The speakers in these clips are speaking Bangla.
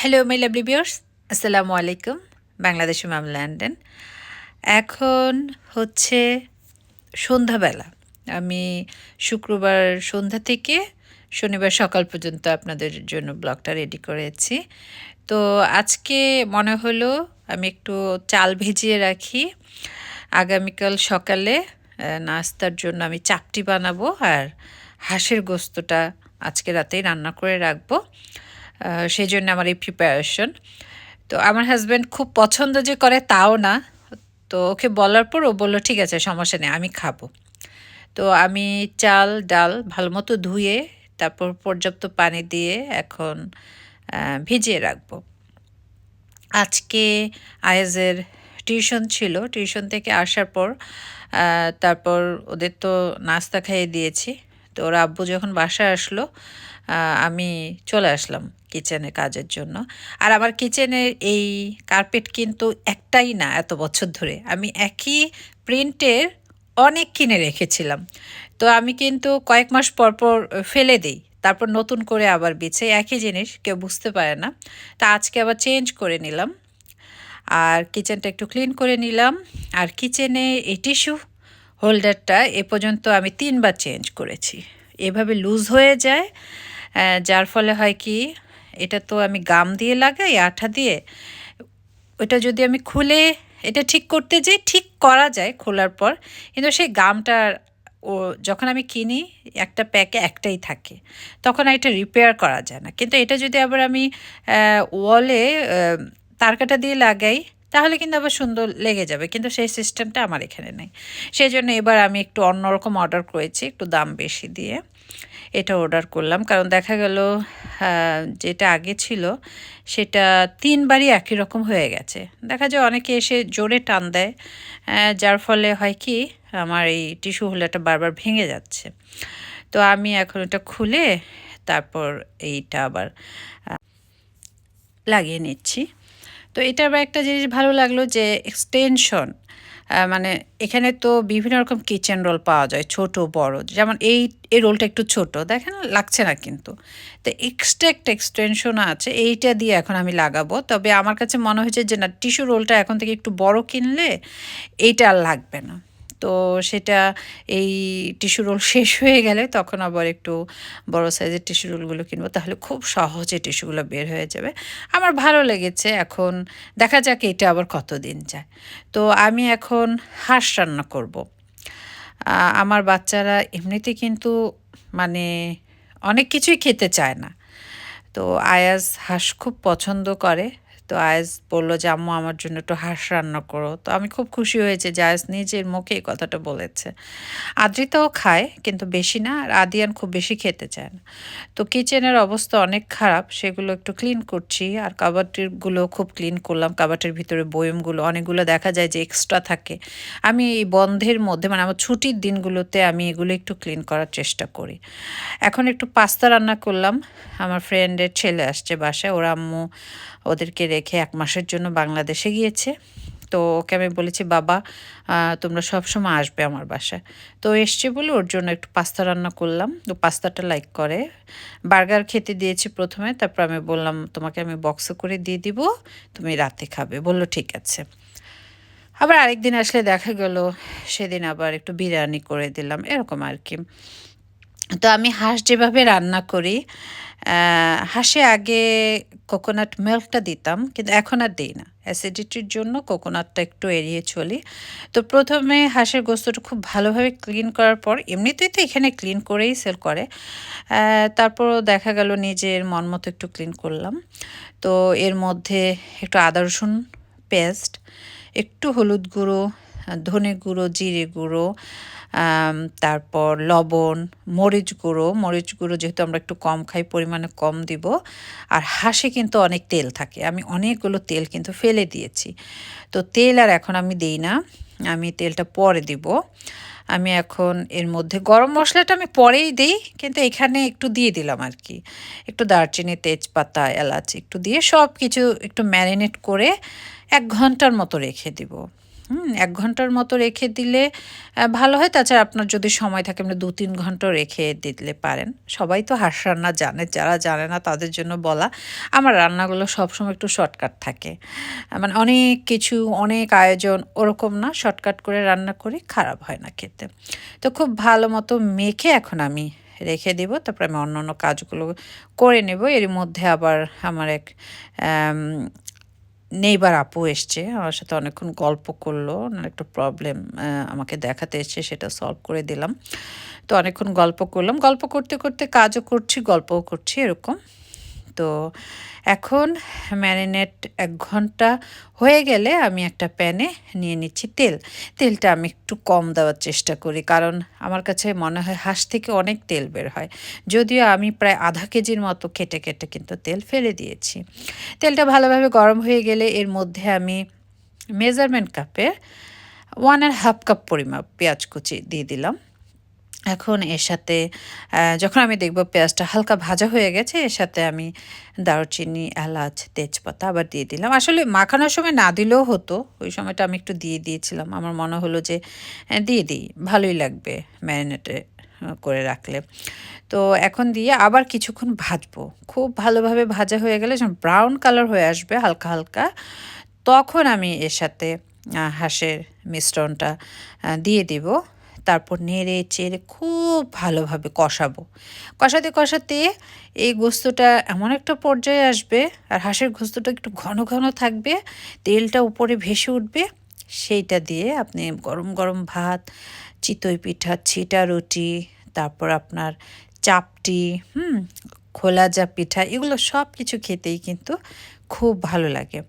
হ্যালো মাই লাভলি বিয়ার্স আসসালামু আলাইকুম বাংলাদেশি মাম লন্ডন এখন হচ্ছে সন্ধ্যাবেলা। আমি শুক্রবার সন্ধ্যা থেকে শনিবার সকাল পর্যন্ত আপনাদের জন্য ব্লগটা রেডি করেছি। তো আজকে মনে হলো আমি একটু চাল ভিজিয়ে রাখি। আগামীকাল সকালে নাস্তার জন্য আমি চাপটি বানাবো আর হাঁসের গোস্তটা আজকে রাতেই রান্না করে রাখব। সেই জন্য আমার এই প্রিপারেশন তো আমার হাজব্যান্ড খুব পছন্দ যে করে, তাও না। তো ওকে বলার পর ও বলল, ঠিক আছে, সমস্যা নেই, আমি খাব। তো আমি চাল, ডাল ভালো মতো ধুয়ে, তারপর পর্যাপ্ত পানি দিয়ে এখন ভিজিয়ে রাখব। আজকে আয়েজের টিউশন ছিল। টিউশন থেকে আসার পর তারপর ওদের তো নাস্তা খাইয়ে দিয়েছি। তো ওর আব্বু যখন বাসায় আসলো আমি চলে আসলাম। কিচেনে কাজের জন্য। আর আমার কিচেনের এই কার্পেট কিন্তু একটাই না এত বছর ধরে। আমি একই প্রিন্টের অনেক কিনে রেখেছিলাম। তো আমি কিন্তু কয়েক মাস পর পর ফেলে দিই। তারপর নতুন করে আবার বিছে। একই জিনিস, কেউ বুঝতে পারে না। তা আজকে আবার চেঞ্জ করে নিলাম। আর কিচেনটা একটু ক্লিন করে নিলাম। আর কিচেনে এই টিস্যু হোল্ডারটা এ পর্যন্ত আমি তিনবার চেঞ্জ করেছি। এভাবে লুজ হয়ে যায় যার ফলে হয় কি এটা তো আমি গাম দিয়ে লাগাই, আঠা দিয়ে। ওটা যদি আমি খুলে, এটা ঠিক করতে যাই ঠিক করা যায় খোলার পর। কিন্তু সেই গামটা ও যখন আমি কিনি, একটা প্যাকে একটাই থাকে। তখন এটা রিপেয়ার করা যায় না। কিন্তু এটা যদি আবার আমি ওয়ালে তারকাটা দিয়ে লাগাই, তাহলে কিন্তু আবার সুন্দর লেগে যাবে। কিন্তু সেই সিস্টেমটা আমার এখানে নেই। সেই জন্য এবার আমি একটু অন্যরকম অর্ডার করেছি, একটু দাম বেশি দিয়ে। এটা অর্ডার করলাম। কারণ দেখা গেল যেটা আগে ছিল, সেটা তিনবারই একই রকম হয়ে গেছে। দেখা যায় অনেকে এসে জোরে টান দেয় যার ফলে হয় কি, আমার এই টিস্যু হোল্ডারটা বারবার ভেঙে যাচ্ছে। তো আমি এখন এটা খুলে তারপর এইটা আবার লাগিয়ে নিচ্ছি। তো এটা আবার একটা জিনিস ভালো লাগল যে এক্সটেনশন মানে এখানে তো বিভিন্ন রকম কিচেন রোল পাওয়া যায়, ছোট, বড়। যেমন এই এই রোলটা একটু ছোট, দেখেন, লাগছে না কিন্তু। তো এক্সট্রা একটা এক্সটেনশনও আছে, এইটা দিয়ে এখন আমি লাগাবো। তবে আমার কাছে মনে হয়েছে যে না টিস্যু রোলটা এখন থেকে একটু বড় কিনলে এইটা আর লাগবে না। তো সেটা এই টিস্যু রোল শেষ হয়ে গেলে তখন আবার একটু বড় সাইজের টিস্যু রোলগুলো কিনবো, তাহলে খুব সহজে টিস্যুগুলো বের হয়ে যাবে। আমার ভালো লেগেছে এখন, দেখা যাক এটা আবার কতদিন যায়। তো আমি এখন হাঁস রান্না করব। আমার বাচ্চারা এমনিতে কিন্তু মানে অনেক কিছুই খেতে চায় না। তো আয়াজ হাঁস খুব পছন্দ করে। তো আয়াজ বলল যে, আম্মু, আমার জন্য একটু হাঁস রান্না করো। তো আমি খুব খুশি হয়েছে যে আয়াজ নিজের মুখে এই কথাটা বলেছে। আদ্রিতাও খায়, কিন্তু বেশি না, আর আদিয়ান খুব বেশি খেতে চায় না। তো কিচেনের অবস্থা অনেক খারাপ, সেগুলো একটু ক্লিন করছি, আর কাবাটিরগুলো খুব ক্লিন করলাম। কাবাটের ভিতরে বয়মগুলো, অনেকগুলো দেখা যায় যে এক্সট্রা থাকে। আমি এই বন্ধের মধ্যে মানে আমার ছুটির দিনগুলোতে আমি এগুলো একটু ক্লিন করার চেষ্টা করি। এখন একটু পাস্তা রান্না করলাম। আমার ফ্রেন্ডের ছেলে আসছে বাসায়। ওরা আম্মু ওদেরকে রেখে এক মাসের জন্য বাংলাদেশে গিয়েছে। তো ওকে আমি বলেছি, বাবা তোমরা সব সময় আসবে আমার বাসায়। তো এসছে বলে ওর জন্য একটু পাস্তা রান্না করলাম। তো পাস্তাটা লাইক করে। বার্গার খেতে দিয়েছি প্রথমে, তারপর আমি বললাম, তোমাকে আমি বক্সে করে দিয়ে দিব, তুমি রাতে খাবে। বলল, ঠিক আছে। আবার আরেকদিন আসলে দেখা গেল, সেদিন আবার একটু বিরিয়ানি করে দিলাম, এরকম আর কি। তো আমি হাঁস যেভাবে রান্না করি হাঁসে আগে কোকোনাট মিল্কটা দিতাম, কিন্তু এখন আর দিই না। অ্যাসিডিটির জন্য কোকোনাটটা একটু এড়িয়ে চলি। তো প্রথমে হাঁসের গোস্তটা খুব ভালোভাবে ক্লিন করার পর, এমনিতেই তো এখানে ক্লিন করেই সেল করে। তারপর দেখা গেল নিজের মন মতো একটু ক্লিন করলাম। তো এর মধ্যে একটু আদা, রসুন পেস্ট একটু হলুদ গুঁড়ো, ধনে গুঁড়ো, জিরে গুঁড়ো তারপর লবণ, মরিচ গুঁড়ো। মরিচ গুঁড়ো যেহেতু আমরা একটু কম খাই, পরিমাণে কম দিব। আর হাঁসে কিন্তু অনেক তেল থাকে। আমি অনেকগুলো তেল কিন্তু ফেলে দিয়েছি। তো তেল আর এখন আমি দিই না। আমি তেলটা পরে দিব। আমি এখন এর মধ্যে গরম মশলাটা আমি পরেই দিই, কিন্তু এখানে একটু দিয়ে দিলাম আর কি। একটু দারচিনি, তেজপাতা, এলাচ একটু দিয়ে সব কিছু একটু ম্যারিনেট করে এক ঘণ্টার মতো রেখে দিব। এক ঘণ্টার মতো রেখে দিলে ভালো হয়। তাছাড়া আপনার যদি সময় থাকে, আপনি দু তিন ঘণ্টা রেখে দিলে পারেন। সবাই তো হাঁস রান্না জানে, যারা জানে না তাদের জন্য বলা। আমার রান্নাগুলো সবসময় একটু শর্টকাট থাকে। মানে অনেক কিছু, অনেক আয়োজন ওরকম না, শর্টকাট করে রান্না করি, খারাপ হয় না খেতে। তো খুব ভালো মতো মেখে এখন আমি রেখে দিব, তারপরে আমি অন্য অন্য কাজগুলো করে নেব। এর মধ্যে আবার আমার এক নেইবার আপু এসছে, আমার সাথে অনেকক্ষণ গল্প করল, ওনার একটা প্রবলেম আমাকে দেখাতে এসছে, সেটা সলভ করে দিলাম। তো অনেকক্ষণ গল্প করলাম। গল্প করতে করতে কাজও করছি, গল্পও করছি, এরকম। তো এখন ম্যারিনেট এক ঘণ্টা হয়ে গেলে আমি একটা প্যানে নিয়ে নিচ্ছি তেল। তেলটা আমি একটু কম দেওয়ার চেষ্টা করি, কারণ আমার কাছে মনে হয় হাঁস থেকে অনেক তেল বের হয়। যদিও আমি প্রায় আধা কেজির মতো কেটে কেটে কিন্তু তেল ফেলে দিয়েছি। তেলটা ভালোভাবে গরম হয়ে গেলে এর মধ্যে আমি মেজারমেন্ট কাপে ওয়ান অ্যান্ড হাফ কাপ পরিমাপ পেঁয়াজ কুচি দিয়ে দিলাম। এখন এর সাথে যখন আমি দেখব পেঁয়াজটা হালকা ভাজা হয়ে গেছে, এর সাথে আমি দারুচিনি, এলাচ, তেজপাতা আবার দিয়ে দিলাম। আসলে মাখানোর সময় না দিলেও হতো, ওই সময়টা আমি একটু দিয়ে দিয়েছিলাম। আমার মনে হলো যে দিয়ে দিই, ভালোই লাগবে ম্যারিনেটে করে রাখলে। তো এখন দিয়ে আবার কিছুক্ষণ ভাজবো। খুব ভালোভাবে ভাজা হয়ে গেলে যখন ব্রাউন কালার হয়ে আসবে, হালকা হালকা, তখন আমি এর সাথে হাঁসের মিশ্রণটা দিয়ে দিব। তারপর নেড়ে চেড়ে খুব ভালোভাবে কষাবো। কষাতে কষাতে এই গোস্তটা এমন একটা পর্যায়ে আসবে, আর হাঁসের গোস্তটা একটু ঘন ঘন থাকবে, তেলটা উপরে ভেসে উঠবে, সেইটা দিয়ে আপনি গরম গরম ভাত, চিতই পিঠা, ছিটা রুটি, তারপর আপনার চাপটি, হুম, খোলা যা পিঠা, এগুলো সব কিছু খেতেই কিন্তু খুব ভালো লাগে।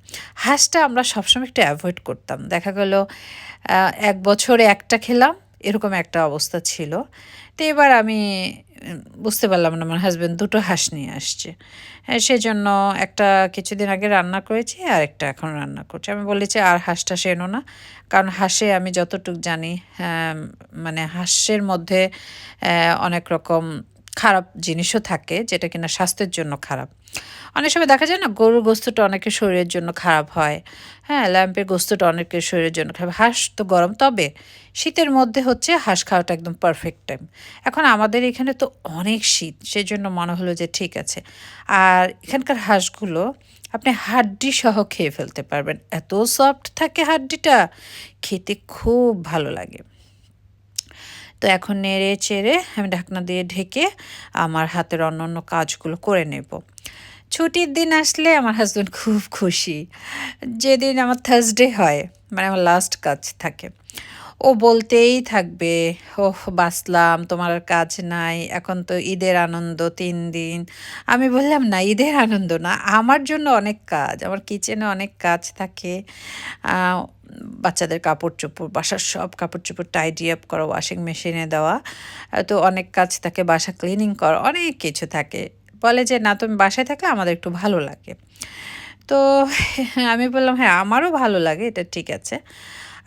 হাঁসটা আমরা সবসময় একটু অ্যাভয়েড করতাম। দেখা গেল এক বছরে একটা খেলাম এরকম একটা অবস্থা ছিল। তো এবার আমি বুঝতে পারলাম না আমার হাজব্যান্ড দুটো হাঁস নিয়ে আসছে। হ্যাঁ সেজন্য একটা কিছুদিন আগে রান্না করেছি আর একটা এখন রান্না করছি। আমি বলেছি আর হাঁসটা সেনো না। কারণ হাঁসে আমি যতটুক জানি হ্যাঁ, মানে হাঁসের মধ্যে অনেক রকম খারাপ জিনিসও থাকে যেটা কিনা স্বাস্থ্যের জন্য খারাপ। অনেক সময় দেখা যায় না, গরুর গোস্তটা অনেকের শরীরের জন্য খারাপ হয়। হ্যাঁ ল্যাম্পের গোস্তটা অনেকের শরীরের জন্য খারাপ। হাঁস তো গরম, তবে শীতের মধ্যে হচ্ছে হাঁস খাওয়াটা একদম পারফেক্ট টাইম এখন আমাদের এখানে তো অনেক শীত সেই জন্য মনে হলো যে ঠিক আছে। আর এখানকার হাঁসগুলো আপনি হাড্ডি সহ খেয়ে ফেলতে পারবেন। এত সফট থাকে হাড্ডিটা, খেতে খুব ভালো লাগে। তো এখন নেড়ে চেড়ে আমি ঢাকনা দিয়ে ঢেকে আমার হাতের অন্য অন্য কাজগুলো করে নেব। ছুটির দিন আসলে আমার হাজব্যান্ড খুব খুশি। যেদিন আমার থার্সডে হয় মানে আমার লাস্ট কাজ থাকে। ও বলতেই থাকবে, ওহ, বাঁচলাম, তোমার কাজ নাই, এখন তো ঈদের আনন্দ তিন দিন। আমি বললাম, না, ঈদের আনন্দ না, আমার জন্য অনেক কাজ, আমার কিচেনে অনেক কাজ থাকে। বাচ্চাদের কাপড় চোপড় বাসার সব কাপড় চোপড় টাইডি আপ করা ওয়াশিং মেশিনে দেওয়া তো অনেক কাজ থাকে, বাসা ক্লিনিং করা, অনেক কিছু থাকে। বলে যে, না, তুমি বাসায় থাকলে আমাদের একটু ভালো লাগে। তো আমি বললাম হ্যাঁ আমারও ভালো লাগে, এটা ঠিক আছে।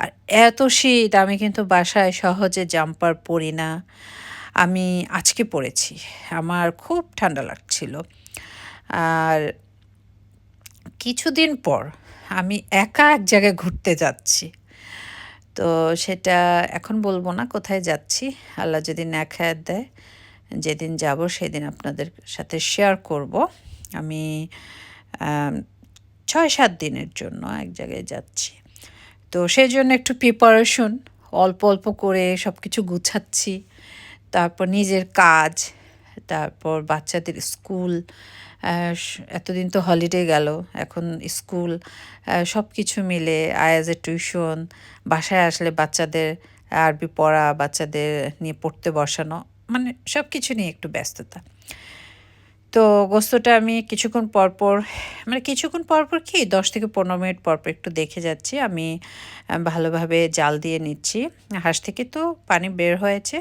আর এত শীত, আমি কিন্তু বাসায় সহজে জাম্পার পরি না। আমি আজকে পরেছি, আমার খুব ঠান্ডা লাগছিল। আর কিছুদিন পর আমি একা এক জায়গায় ঘুরতে যাচ্ছি। তো সেটা এখন বলব না কোথায় যাচ্ছি, আল্লাহ যদি না দেয়, যেদিন যাব সেদিন আপনাদের সাথে শেয়ার করব। আমি ছয় সাত দিনের জন্য এক জায়গায় যাচ্ছি। তো সেই জন্য একটু প্রিপারেশন অল্প অল্প করে সব কিছু গুছাচ্ছি। তারপর নিজের কাজ, তারপর বাচ্চাদের স্কুল এতদিন তো হলিডে গেল, এখন স্কুল সব কিছু মিলে আয়াজের টিউশন বাসায় আসলে বাচ্চাদের আরবি পড়া, বাচ্চাদের নিয়ে পড়তে বসানো মানে সব কিছু নিয়ে একটু ব্যস্ততা। তো গোস্তটা আমি কিছুক্ষণ পর পর মানে কিছুক্ষণ পর পর কি দশ থেকে পনেরো মিনিট পর পর একটু দেখে যাচ্ছি। আমি ভালোভাবে জাল দিয়ে নিচ্ছি। হাঁস থেকে তো পানি বের হয়েছে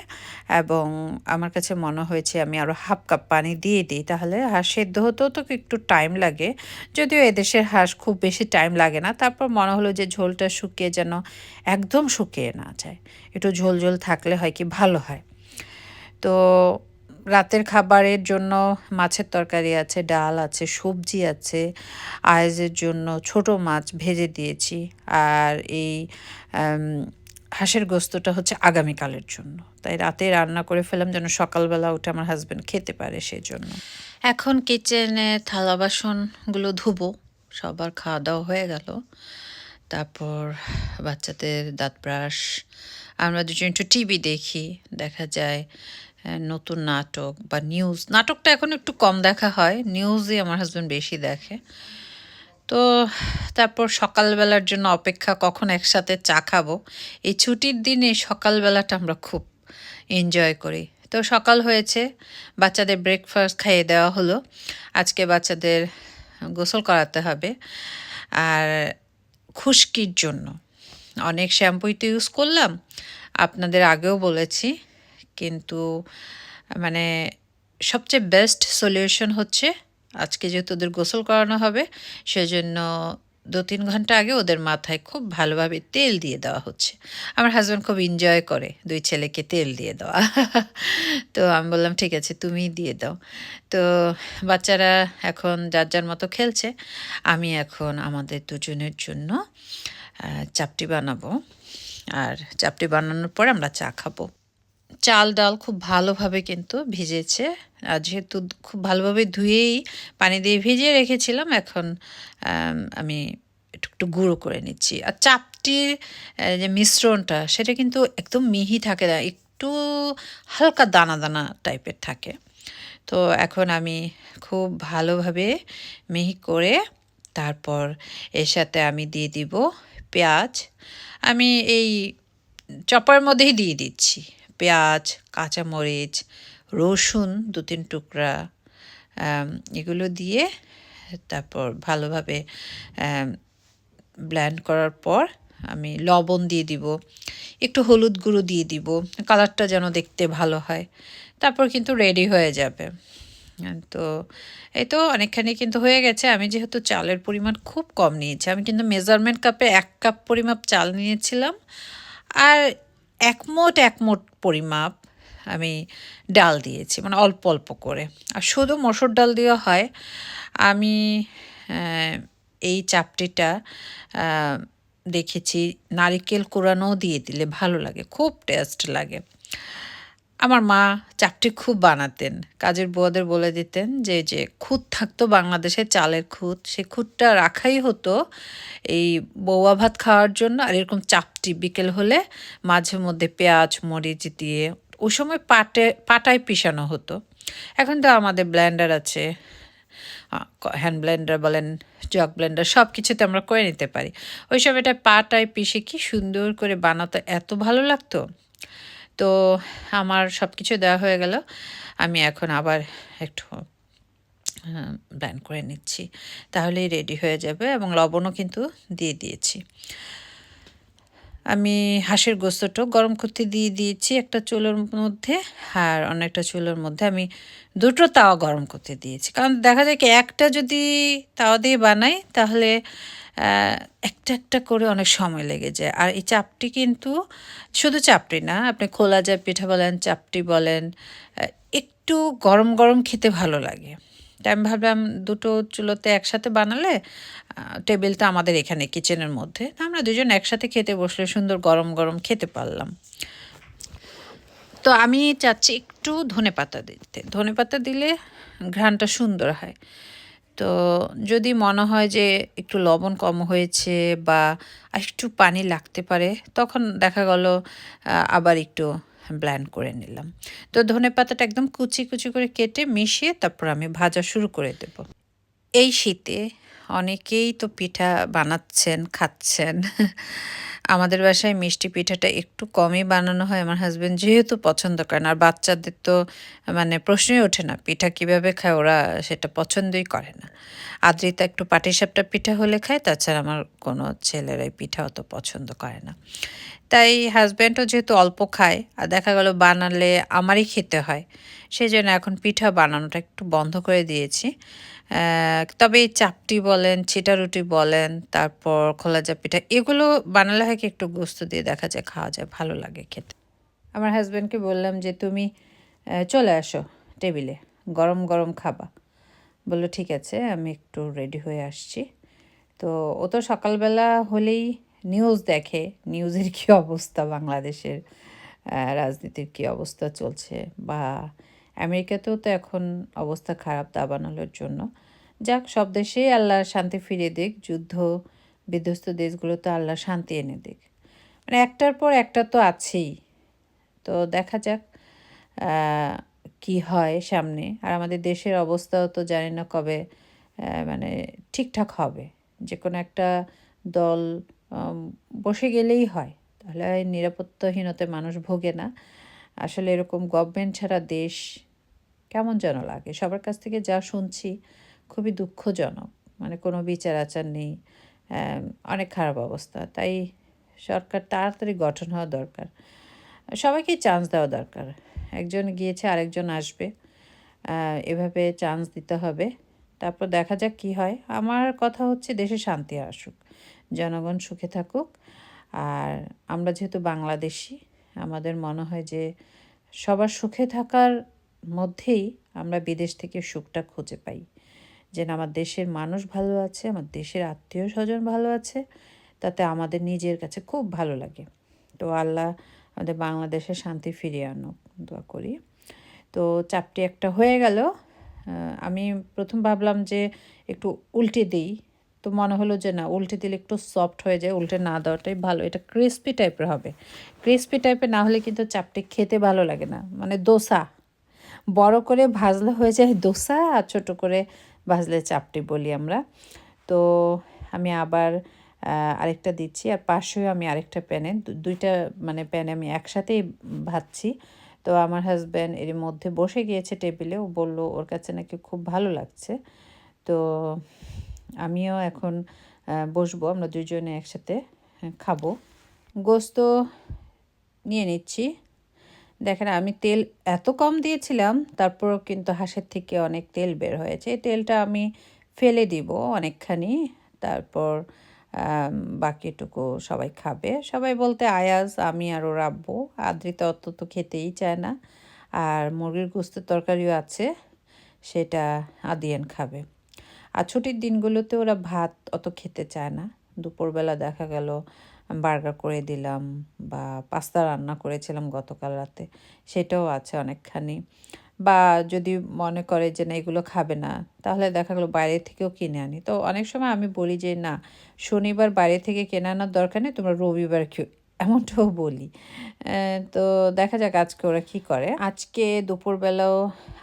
এবং আমার কাছে মনে হয়েছে আমি আরও হাফ কাপ পানি দিয়ে দিই। তাহলে হাঁস সেদ্ধ হতেও তো একটু টাইম লাগে। যদিও এদেশের হাঁস খুব বেশি টাইম লাগে না। তারপর মনে হলো যে ঝোলটা শুকিয়ে যেন একদম শুকিয়ে না যায়। একটু ঝোল ঝোল থাকলে হয় কি ভালো হয়। তো রাতের খাবারের জন্য মাছের তরকারি আছে, ডাল আছে, সবজি আছে, আয়েজের জন্য ছোট মাছ ভেজে দিয়েছি। আর এই হাঁসের গোস্তটা হচ্ছে আগামীকালের জন্য। তাই রাতে রান্না করে ফেলাম যেন সকালবেলা উঠে আমার হাজব্যান্ড খেতে পারে সেই জন্য এখন কিচেনে থালা বাসনগুলো ধুবো, সবার খাওয়া দাওয়া হয়ে গেল। তারপর বাচ্চাদের দাঁত ব্রাশ, আমরা দুজন একটু টিভি দেখি, দেখা যায় নতুন নাটক বা নিউজ নাটকটা এখন একটু কম দেখা হয় নিউজই আমার হাজব্যান্ড বেশি দেখে। তো তারপর সকালবেলার জন্য অপেক্ষা, কখন একসাথে চা খাব, এই ছুটির দিনে সকালবেলাটা আমরা খুব এনজয় করি। তো সকাল হয়েছে, বাচ্চাদের ব্রেকফাস্ট খাইয়ে দেওয়া হলো, আজকে বাচ্চাদের গোসল করাতে হবে, আর খুশকির জন্য। অনেক শ্যাম্পুই তো ইউজ করলাম, আপনাদের আগেও বলেছি কিন্তু মানে সবচেয়ে বেস্ট সলিউশন হচ্ছে আজকে যেহেতু ওদের গোসল করানো হবে, সেজন্য দু তিন ঘণ্টা আগে ওদের মাথায় খুব ভালোভাবে তেল দিয়ে দেওয়া হচ্ছে। আমার হাজব্যান্ড খুব এনজয় করে দুই ছেলেকে তেল দিয়ে দেওয়া। তো আমি বললাম, ঠিক আছে তুমিই দিয়ে দাও। তো বাচ্চারা এখন যার যার মতো খেলছে, আমি এখন আমাদের দুজনের জন্য চাপটি বানাবো। আর চাপটি বানানোর পর আমরা চা খাব। চাল ডাল খুব ভালোভাবে কিন্তু ভিজেছে। আর যেহেতু খুব ভালোভাবে ধুয়েই পানি দিয়ে ভিজিয়ে রেখেছিলাম, এখন, আমি একটু একটু গুঁড়ো করে নিচ্ছি। আর চাপটির যে মিশ্রণটা, সেটা কিন্তু একদম মিহি থাকে না, একটু হালকা দানা দানা টাইপের থাকে। তো এখন আমি খুব ভালোভাবে মিহি করে তারপর এর সাথে আমি দিয়ে দিব পেঁয়াজ। আমি এই চপার মধ্যেই দিয়ে দিচ্ছি। পেঁয়াজ, কাঁচামরিচ, রসুন দু তিন টুকরা এগুলো দিয়ে তারপর ভালোভাবে ব্ল্যান্ড করার পর আমি লবণ দিয়ে দিব, একটু হলুদ গুঁড়ো দিয়ে দিব, কালারটা যেন দেখতে ভালো হয়, তারপর কিন্তু রেডি হয়ে যাবে। তো এই তো অনেকখানি কিন্তু হয়ে গেছে, আমি যেহেতু চালের পরিমাণ খুব কম নিয়েছি, আমি কিন্তু মেজারমেন্ট কাপে এক কাপ পরিমাপ চাল নিয়েছিলাম, আর একমোট একমোট পরিমাপ আমি ডাল দিয়েছি মানে অল্প অল্প করে। আর শুধু মসুর ডাল দেওয়া হয়, আমি এই চাপটিটা দেখেছি, নারিকেল কোরানো দিয়ে দিলে ভালো লাগে, খুব টেস্ট লাগে। আমার মা চাপটি খুব বানাতেন। কাজের বউদের বলে দিতেন যে যে খুঁত থাকতো বাংলাদেশে চালের খুদ সেই খুঁতটা রাখাই হতো এই বৌয়া ভাত খাওয়ার জন্য। আর এরকম চাপটি বিকেল হলে মাঝে মধ্যে পেঁয়াজ, মরিচ দিয়ে ওই সময় পাটে, পাটায় পিষানো হতো। এখন তো আমাদের ব্লেন্ডার আছে। হ্যান্ড ব্লেন্ডার বলেন, জগ ব্লেন্ডার সব কিছুতে আমরা করে নিতে পারি। ওই সময় এটা পাটায় পিষে কি সুন্দর করে বানাতে এত ভালো লাগতো? তো আমার সব কিছু দেওয়া হয়ে গেল। আমি এখন আবার একটু ব্ল্যান্ড করে নিচ্ছি। তাহলেই রেডি হয়ে যাবে এবং লবণও কিন্তু দিয়ে দিয়েছি। আমি হাঁসের গোস্তটাও গরম করতে দিয়ে দিয়েছি একটা চুলোর মধ্যে আর অনেকটা চুলোর মধ্যে আমি দুটো তাওয়া গরম করতে দিয়েছি। কারণ দেখা যায় কি, একটা যদি তাওয়া দিয়ে বানাই তাহলে একটা একটা করে অনেক সময় লেগে যায়। আর এই চাপটি কিন্তু শুধু চাপটি না, আপনি খোলা যায় পিঠা বলেন, চাপটি বলেন একটু গরম গরম খেতে ভালো লাগে। আমি ভাবলাম দুটো চুলোতে একসাথে বানালে টেবিলটা আমাদের এখানে কিচেনের মধ্যে। আমরা দুজন একসাথে খেতে বসলে সুন্দর গরম গরম খেতে পারলাম। তো আমি চাচ্ছি একটু ধনে পাতা দিতে। ধনে পাতা দিলে ঘ্রাণটা সুন্দর হয়। তো যদি মনে হয় যে একটু লবণ কম হয়েছে বা একটু পানি লাগতে পারে, তখন দেখা গেল আবার একটু ব্ল্যান্ড করে নিলাম। তো ধনে পাতাটা একদম কুচি কুচি করে কেটে মিশিয়ে তারপর আমি ভাজা শুরু করে দেব। এই শীতে অনেকেই তো পিঠা বানাচ্ছেন, খাচ্ছেন। আমাদের বাসায় মিষ্টি পিঠাটা একটু কমই বানানো হয়, আমার হাজব্যান্ড যেহেতু পছন্দ করেন। আর বাচ্চাদের তো মানে প্রশ্নই ওঠে না, পিঠা কীভাবে খায়, ওরা সেটা পছন্দই করে না। আদ্রিতা একটু পাটিসাপটা পিঠা হলে খায়, তাছাড়া আমার কোনো ছেলেরাই পিঠা অত পছন্দ করে না। তাই হাজব্যান্ডও যেহেতু অল্প খায়, আর দেখা গেল বানালে আমারই খেতে হয় সেই জন্য এখন পিঠা বানানোটা একটু বন্ধ করে দিয়েছি। তবে চাপটি বলেন চিটা রুটি বলেন, তারপর খোলা যা পিঠা, এগুলো বানালে হয় কি একটু গোস্ত দিয়ে দেখা যায়, খাওয়া যায়, ভালো লাগে খেতে। আমার হাজব্যান্ডকে বললাম যে, তুমি চলে আসো টেবিলে, গরম গরম খাবা। বলল, ঠিক আছে, আমি একটু রেডি হয়ে আসছি। তো ও তো সকালবেলা হলেই নিউজ দেখে নিউজের কী অবস্থা, বাংলাদেশের রাজনীতির কী অবস্থা চলছে বা আমেরিকাতেও তো এখন অবস্থা খারাপ দাবানলের জন্য। যাক, সব দেশেই আল্লাহ শান্তি ফিরিয়ে দিক, যুদ্ধ, বিধ্বস্ত দেশগুলোতে আল্লাহ শান্তি এনে দিক। মানে একটার পর একটা তো আছেই। তো দেখা যাক কি হয় সামনে। আর আমাদের দেশের অবস্থাও তো জানি না কবে মানে ঠিকঠাক হবে। যে কোনো একটা দল বসে গেলেই হয়। তাহলে আর নিরাপত্তাহীনতায় মানুষ ভোগে না। আসলে এরকম গভর্নমেন্ট ছাড়া দেশ কেমন যেন লাগে। সবার কাছ থেকে যা শুনছি খুবই দুঃখজনক। মানে কোনো বিচার আচার নেই অনেক খারাপ অবস্থা। তাই সরকার তাড়াতাড়ি গঠন হওয়া দরকার। সবাইকে চান্স দেওয়া দরকার। একজন গিয়েছে, আরেকজন আসবে। এভাবে চান্স দিতে হবে। তারপর দেখা যাক কি হয়। আমার কথা হচ্ছে দেশে শান্তি আসুক, জনগণ সুখে থাকুক। আর আমরা যেহেতু বাংলাদেশি, আমাদের মনে হয় যে সবার সুখে থাকার মধ্যেই আমরা বিদেশ থেকে সুখটা খুঁজে পাই। যেন আমার দেশের মানুষ ভালো আছে, আমার দেশের আত্মীয় স্বজন ভালো আছে, তাতে আমাদের নিজের কাছে খুব ভালো লাগে। তো আল্লাহ আমাদের বাংলাদেশে শান্তি ফিরিয়ে আনুক, দোয়া করি। তো চাপটি একটা হয়ে গেল। আমি প্রথম ভাবলাম যে একটু উল্টে দিই। তো মনে হলো যে না, উল্টে দিলে একটু সফট হয়ে যায়, উল্টে না দেওয়াটাই ভালো। এটা ক্রিস্পি টাইপের হবে। ক্রিস্পি টাইপের না হলে কিন্তু চাপটি খেতে ভালো লাগে না। মানে দোসা। বড় করে ভাজলে হয়ে যায় দোসা আর ছোটো করে ভাজলে চাপটি বলি আমরা। তো আমি আবার আরেকটা দিচ্ছি আর পাশেও আমি আরেকটা প্যানে দুইটা মানে প্যানে আমি একসাথেই ভাজছি। তো আমার হাজব্যান্ড এর মধ্যে বসে গিয়েছে টেবিলে ও বলল, ওর কাছে নাকি খুব ভালো লাগছে। তো আমিও এখন বসবো, আমরা দুজনে একসাথে খাব। গোস্ত নিয়ে নিচ্ছি। দেখেন, আমি তেল এত কম দিয়েছিলাম, তারপরও কিন্তু হাঁসের থেকে অনেক তেল বের হয়েছে। এই তেলটা আমি ফেলে দিব অনেকখানি, তারপর বাকিটুকু সবাই খাবে। সবাই বলতে আয়াজ, আমি আর ওর আব্বু। আদ্রিতা অত তো খেতেই চায় না, আর মুরগির গোস্তের তরকারিও আছে, সেটা আদিয়ান খাবে। আর ছুটির দিনগুলোতে ওরা ভাত অত খেতে চায় না। দুপুরবেলা দেখা গেল বার্গার করে দিলাম বা পাস্তা রান্না করেছিলাম গতকাল রাতে, সেটাও আছে অনেকখানি। বা যদি মনে করে যে না, এগুলো খাবে না, তাহলে দেখা গেলো বাইরে থেকেও কিনে আনি। তো অনেক সময় আমি বলি যে, না, শনিবার বাইরে থেকে কেনে আনার দরকার নেই, তোমরা রবিবার এমনটাও বলি। তো দেখা যাক আজকে ওরা কী করে। আজকে দুপুরবেলাও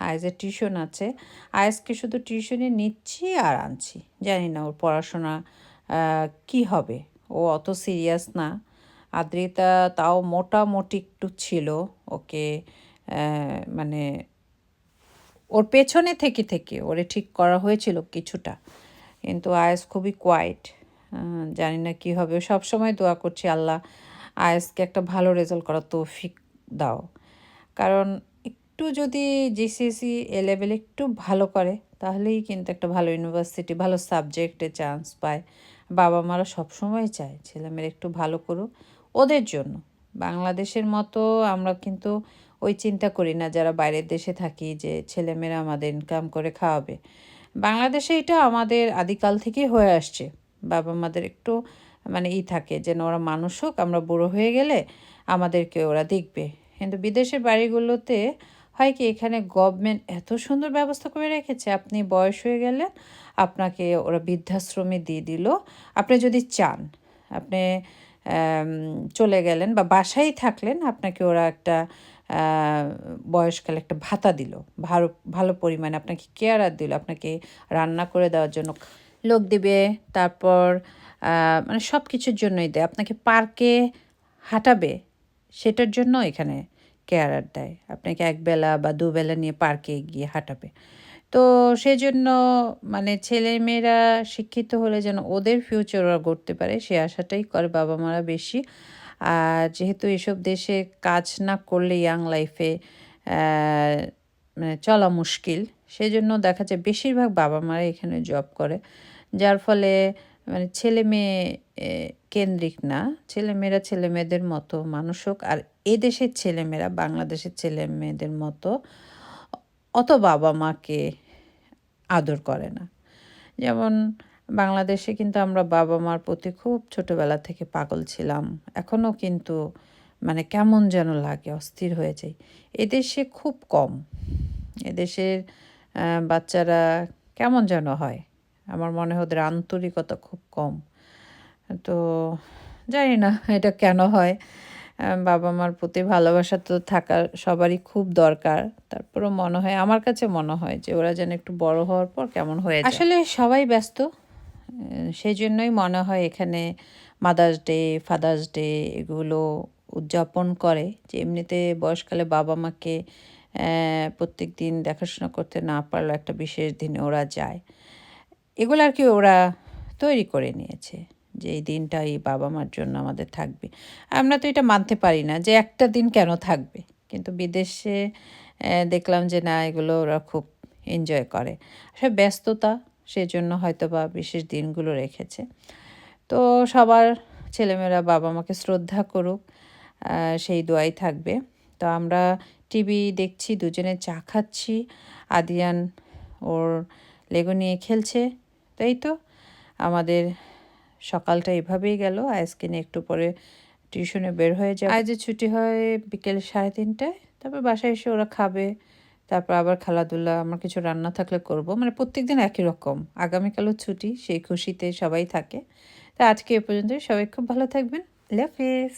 আয়েসের টিউশন আছে। আয়েসকে শুধু টিউশনে নিচ্ছি আর আনছি। জানি না ওর পড়াশোনা কি হবে। ও অত সিরিয়াস না। আদ্রিতা তাও মোটামুটি একটু ছিল, ওকে মানে ওর পেছনে থেকে থেকে ওরে ঠিক করা হয়েছিল কিছুটা, কিন্তু আয়েস খুবই কোয়াইট জানি না কি হবে। সব সময় দোয়া করছি, আল্লাহ আয়েসকে একটা ভালো রেজাল্ট করার তৌফিক দাও। কারণ একটু যদি জিসিএসি এ লেভেল একটু ভালো করে, তাহলেই কিন্তু একটা ভালো ইউনিভার্সিটি ভালো সাবজেক্টে চান্স পায়। বাবা মারা সবসময় চায় ছেলেমেয়েরা একটু ভালো করুক ওদের জন্য। বাংলাদেশের মতো আমরা কিন্তু ওই চিন্তা করি না, যারা বাইরের দেশে থাকি যে ছেলেমেয়েরা আমাদের ইনকাম করে খাওয়াবে। বাংলাদেশে এটা আমাদের আদিকাল থেকেই হয়ে আসছে। বাবা মাদের একটু মানে ই থাকে যেন ওরা মানুষ হোক, আমরা বুড়ো হয়ে গেলে আমাদেরকে ওরা দেখবে। কিন্তু বিদেশের বাড়িগুলোতে হয় কি এখানে গভর্নমেন্ট এত সুন্দর ব্যবস্থা করে রেখেছে? আপনি বয়স হয়ে গেলেন, আপনাকে ওরা বৃদ্ধাশ্রমে দিয়ে দিল। আপনি যদি চান, আপনি চলে গেলেন বা বাসায় থাকলেন, আপনাকে ওরা একটা বয়সকালে একটা ভাতা দিল। ভালো ভালো পরিমাণে আপনাকে কেয়ার দিল, আপনাকে রান্না করে দেওয়ার জন্য। লোক দিবে, তারপর মানে সব কিছুর জন্যই দেয়। আপনাকে পার্কে হাঁটাবে, সেটার জন্য এখানে কেয়ারার দেয় আপনাকে একবেলা বা দুবেলা নিয়ে পার্কে গিয়ে হাঁটাবে। তো সেজন্য মানে ছেলেমেয়েরা শিক্ষিত হলে যেন ওদের ফিউচার ওরা গড়তে পারে, সে আশাটাই করে বাবা মারা বেশি। আর যেহেতু এসব দেশে কাজ না করলে ইয়াং লাইফে মানে চলা মুশকিল, সেজন্য দেখা যায় বেশিরভাগ বাবা মারা এখানে জব করে। যার ফলে মানে ছেলে মেয়ে কেন্দ্রিক না। ছেলেমেয়েরা ছেলে মেয়েদের মতো মানুষ হোক, আর এদেশের ছেলেমেয়েরা বাংলাদেশের ছেলে মেয়েদের মতো, অত বাবা মাকে আদর করে না। যেমন বাংলাদেশে কিন্তু আমরা বাবা মার প্রতি খুব ছোটোবেলা থেকে পাগল ছিলাম। এখনও কিন্তু মানে কেমন যেন লাগে, অস্থির হয়ে যাই। এদেশে খুব কম। এদেশের বাচ্চারা কেমন যেন হয়। আমার মনে হয় ওদের আন্তরিকতা খুব কম। তো জানি না এটা কেন হয়। বাবা মার প্রতি ভালোবাসা তো থাকা সবারই খুব দরকার। তারপরেও মনে হয়, আমার কাছে মনে হয় যে ওরা যেন একটু বড় হওয়ার পর কেমন হয়ে আসলে সবাই ব্যস্ত। সেই জন্যই মনে হয় এখানে মাদার্স ডে ফাদার্স ডে এগুলো উদযাপন করে। যে এমনিতে বয়সকালে বাবা মাকে প্রত্যেক দিন দেখাশোনা করতে না পারলেও একটা বিশেষ দিনে ওরা যায়। এগুলো আর কি ওরা তৈরি করে নিয়েছে যে এই দিনটা এই বাবা মার জন্য আমাদের থাকবে। আমরা তো এটা মানতে পারি না যে একটা দিন কেন থাকবে। কিন্তু বিদেশে দেখলাম যে না, এগুলো ওরা খুব এনজয় করে। আসলে ব্যস্ততা, সেজন্য হয়তো বা বিশেষ দিনগুলো রেখেছে। তো সবার ছেলেমেয়েরা বাবা মাকে শ্রদ্ধা করুক সেই দোয়াই থাকবে। তো আমরা টিভি দেখছি, দুজনে চা খাচ্ছি। আদিয়ান ওর লেগো নিয়ে খেলছে। তাই তো? আমাদের সকালটা এভাবেই গেল। নিয়ে একটু পরে টিউশনে বের হয়ে যাবে। আজ ছুটি হয় বিকেল সাড়ে তিনটায়। তারপর বাসায় এসে ওরা খাবে। তারপর আবার খেলাধুলা, আমার কিছু রান্না থাকলে করব। মানে প্রত্যেকদিন একই রকম। আগামীকালও ছুটি, সেই খুশিতে সবাই থাকে। তা আজকে এ পর্যন্ত সবাই খুব ভালো থাকবেন। আল্লাহ হাফিজ।